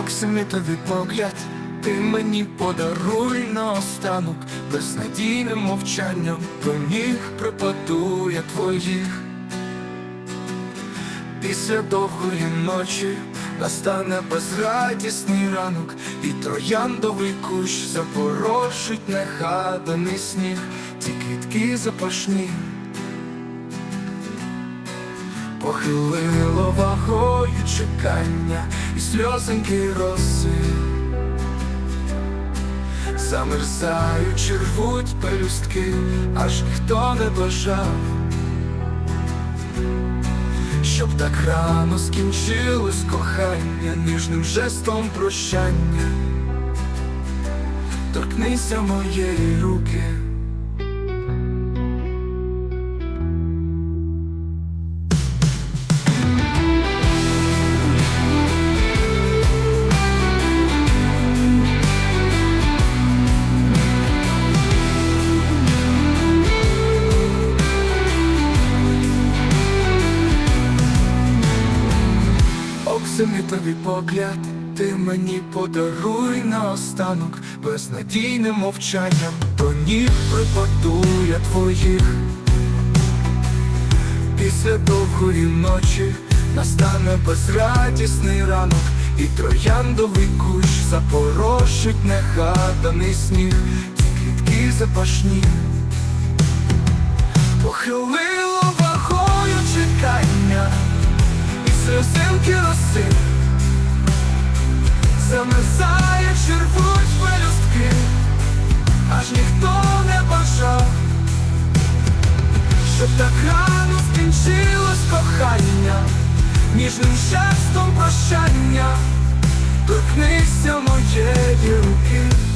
оксамітовий погляд, ти мені подаруй наостанок, безнадійним мовчанням до ніг припаду я твоїх. Після довгої ночі настане безрадісний ранок, і трояндовий кущ запорошить негаданий сніг, ті квітки запашні. Похилило вагою чекання і сльозеньки роси, замерзаючи рвуть пелюстки, аж ніхто не бажав, щоб так рано скінчилось кохання ніжним жестом прощання. Торкнися моєї руки. Оксамітовий погляд, ти мені подаруй наостанок, безнадійним мовчанням до ніг припаду я твоїх. Після довгої ночі настане безрадісний ранок, і трояндовий кущ запорошить негаданий сніг, ті квітки запашні. сльозинки роси, замерзає, червуть пелюстки, аж ніхто не бажав, щоб так рано скінчилось кохання, ніжним жестом прощання, торкнися моєї руки.